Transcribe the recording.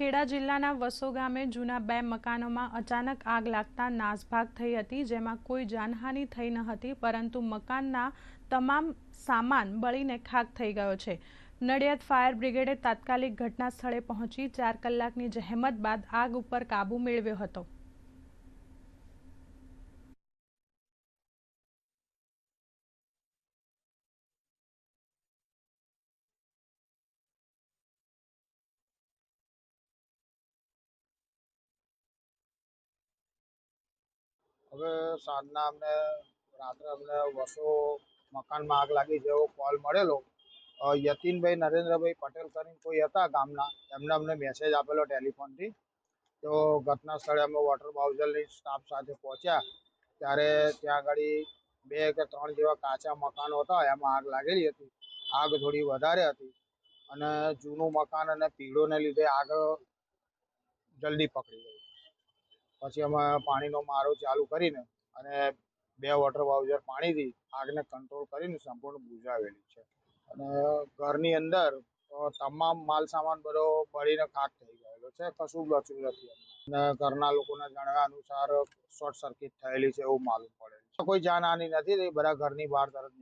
ખેડા જિલ્લાના વસો ગામે જૂના બે મકાનોમાં અચાનક આગ લાગતા નાસભાગ થઈ હતી, જેમાં કોઈ જાનહાનિ થઈ ન હતી, પરંતુ મકાનના તમામ સામાન બળીને ખાક થઈ ગયો છે. નડિયાદ ફાયર બ્રિગેડે તાત્કાલિક ઘટના સ્થળે પહોંચી ચાર કલાકની જહેમત બાદ આગ ઉપર કાબૂ મેળવ્યો હતો. હવે સાંજના અમને, રાત્રે અમને વસો મકાનમાં આગ લાગી જેવો કોલ મળેલો. યતિનભાઈ, નરેન્દ્રભાઈ પટેલ કરીને કોઈ હતા ગામના? એમને અમને મેસેજ આપેલો ટેલિફોનથી. તો ઘટના સ્થળે અમે વોટર બાઉઝલની સ્ટાફ સાથે પહોંચ્યા. ત્યારે ત્યાં આગળ બે કે ત્રણ જેવા કાચા મકાનો હતા, એમાં આગ લાગેલી હતી. આગ થોડી વધારે હતી. અને જૂનું મકાન અને પીળોને લીધે આગ જલ્દી પકડી ગઈ. પછી અમે પાણીનો મારો ચાલુ કરીને અને બે વોટર બાઉઝર પાણીથી આગને કંટ્રોલ કરીને સંપૂર્ણ બુઝાવેલી છે. અને ઘરની અંદર તમામ માલ સામાન બધો બળીને ખાક થઈ ગયેલો છે. કશું બચ્યું નથી અને ઘરના લોકોના જણાવ્યા અનુસાર શોર્ટ સર્કિટ થયેલી છે એવું માલુમ પડે છે. કોઈ જાનહાની નથી બધા ઘરની બહાર તરત